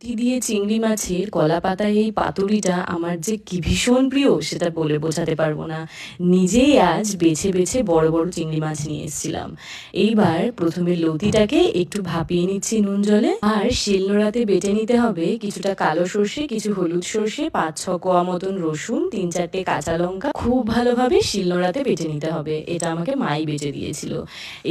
লতি দিয়ে চিংড়ি মাছের কলা পাতায় এই পাতুরিটা আমার যে কি ভীষণ প্রিয়, সেটা বলে বোঝাতে পারব না। নিজেই আজ বেছে বেছে বড় বড় চিংড়ি মাছ নিয়ে এসেছিলাম। এইবার প্রথমে লতিটাকে একটু ভাপিয়ে নিচ্ছি নুন জলে, আর শিলনোড়াতে বেটে নিতে হবে কিছুটা কালো সর্ষে, কিছু হলুদ সর্ষে, পাঁচ ছ কোয়া মতন রসুন, তিন চারটে কাঁচা লঙ্কা। খুব ভালোভাবে শিলনোড়াতে বেটে নিতে হবে, এটা আমাকে মাই বেটে দিয়েছিল।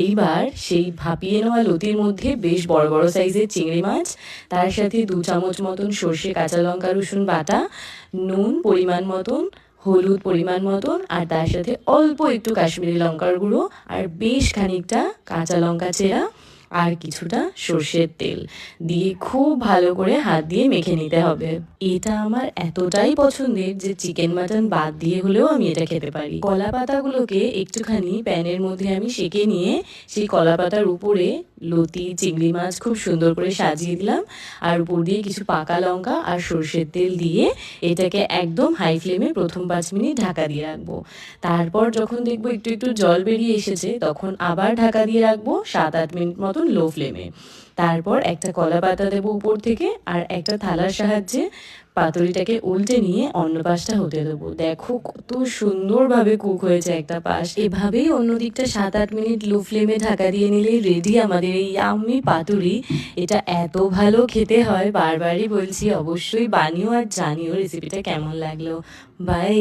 এইবার সেই ভাপিয়ে নেওয়া লতির মধ্যে বেশ বড় বড় সাইজের চিংড়ি মাছ, তার সাথে দু চামচ মতন সর্ষে, কাঁচা লঙ্কা, রসুন বাটা, নুন পরিমাণ মতন, হলুদ পরিমাণ মতন, আর তার সাথে অল্প একটু কাশ্মীরি লঙ্কার গুঁড়ো, আর বেশ খানিকটা কাঁচা লঙ্কা চেরা। আর কিছুটা সর্ষের তেল দিয়ে খুব ভালো করে হাত দিয়ে মেখে নিতে হবে। এটা আমার এতটাই পছন্দের যে চিকেন মাটন বাদ দিয়ে হলেও আমি এটা খেতে পারি। কলা পাতাগুলোকে একটুখানি প্যানের মধ্যে আমি সেকে নিয়ে সেই কলা পাতার উপরে লতি, চিংড়ি মাছ খুব সুন্দর করে সাজিয়ে দিলাম। আর উপর দিয়ে কিছু পাকা লঙ্কা আর সর্ষের তেল দিয়ে এটাকে একদম হাই ফ্লেমে প্রথম পাঁচ মিনিট ঢাকা দিয়ে রাখব। তারপর যখন দেখব একটু একটু জল বেরিয়ে এসেছে, তখন আবার ঢাকা দিয়ে রাখব সাত আট মিনিট মতন লো ফ্লেমে তারপর একটা কলা পাতা দেবো উপর থেকে আর একটা থালার সাহায্যে পাতুরিটাকে উল্টে নিয়ে অন্য পাশটা হতে দেবো। দেখো কত সুন্দরভাবে কুক হয়েছে একটা পাশ। এভাবেই অন্য দিকটা সাত আট মিনিট লো ফ্লেমে ঢাকা দিয়ে নিলে রেডি আমাদের এই ইয়াম্মি পাতুরি। এটা এত ভালো খেতে হয়, বারবারই বলছি, অবশ্যই বানিও আর জানিও রেসিপিটা কেমন লাগল। বাই